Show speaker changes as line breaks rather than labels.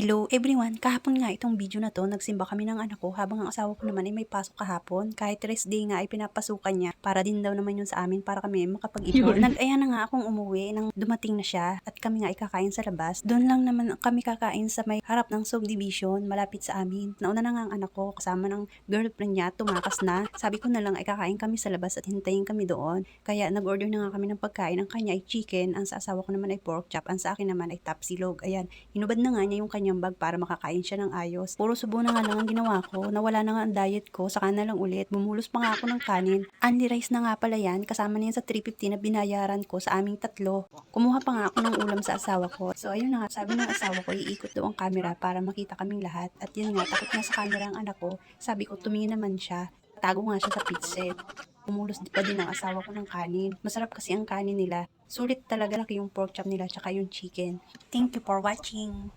Hello everyone! Kahapon nga itong video na to, nagsimba kami ng anak ko habang ang asawa ko naman ay may pasok kahapon. Kahit rest day nga ay pinapasukan niya para din daw naman yun sa amin para kami makapag-ipon. Nag-aya na nga akong umuwi nang dumating na siya at kami nga ay kakain sa labas. Doon lang naman kami kakain sa may harap ng subdivision malapit sa amin. Nauna na nga ang anak ko kasama ng girlfriend niya tumakas na. Sabi ko na lang ay kakain kami sa labas at hintayin kami doon. Kaya nag-order na nga kami ng pagkain. Ang kanya ay chicken, ang sa asawa ko naman ay pork chop, ang sa akin naman ay tapsilog. Ayan, hinubad na nga niya yung kanyang bag para makakain siya ng ayos. Puro subo na nga lang ang ginawa ko. Nawala na nga ang diet ko. Saka na lang ulit. Bumulos pa nga ako ng kanin. Only rice na nga pala yan. Kasama na yan sa 350 na binayaran ko sa aming tatlo. Kumuha pa nga ako ng ulam sa asawa ko. So ayun na nga, sabi ng asawa ko, iikot daw ang camera para makita kaming lahat. At yun nga, takot nga sa camera ang anak ko. Sabi ko, tumingin naman siya. Tago nga siya sa pizza. Pumulos pa din ang asawa ko ng kanin. Masarap kasi ang kanin nila. Sulit talaga laki yung pork chop nila tsaka yung chicken. Thank you for watching.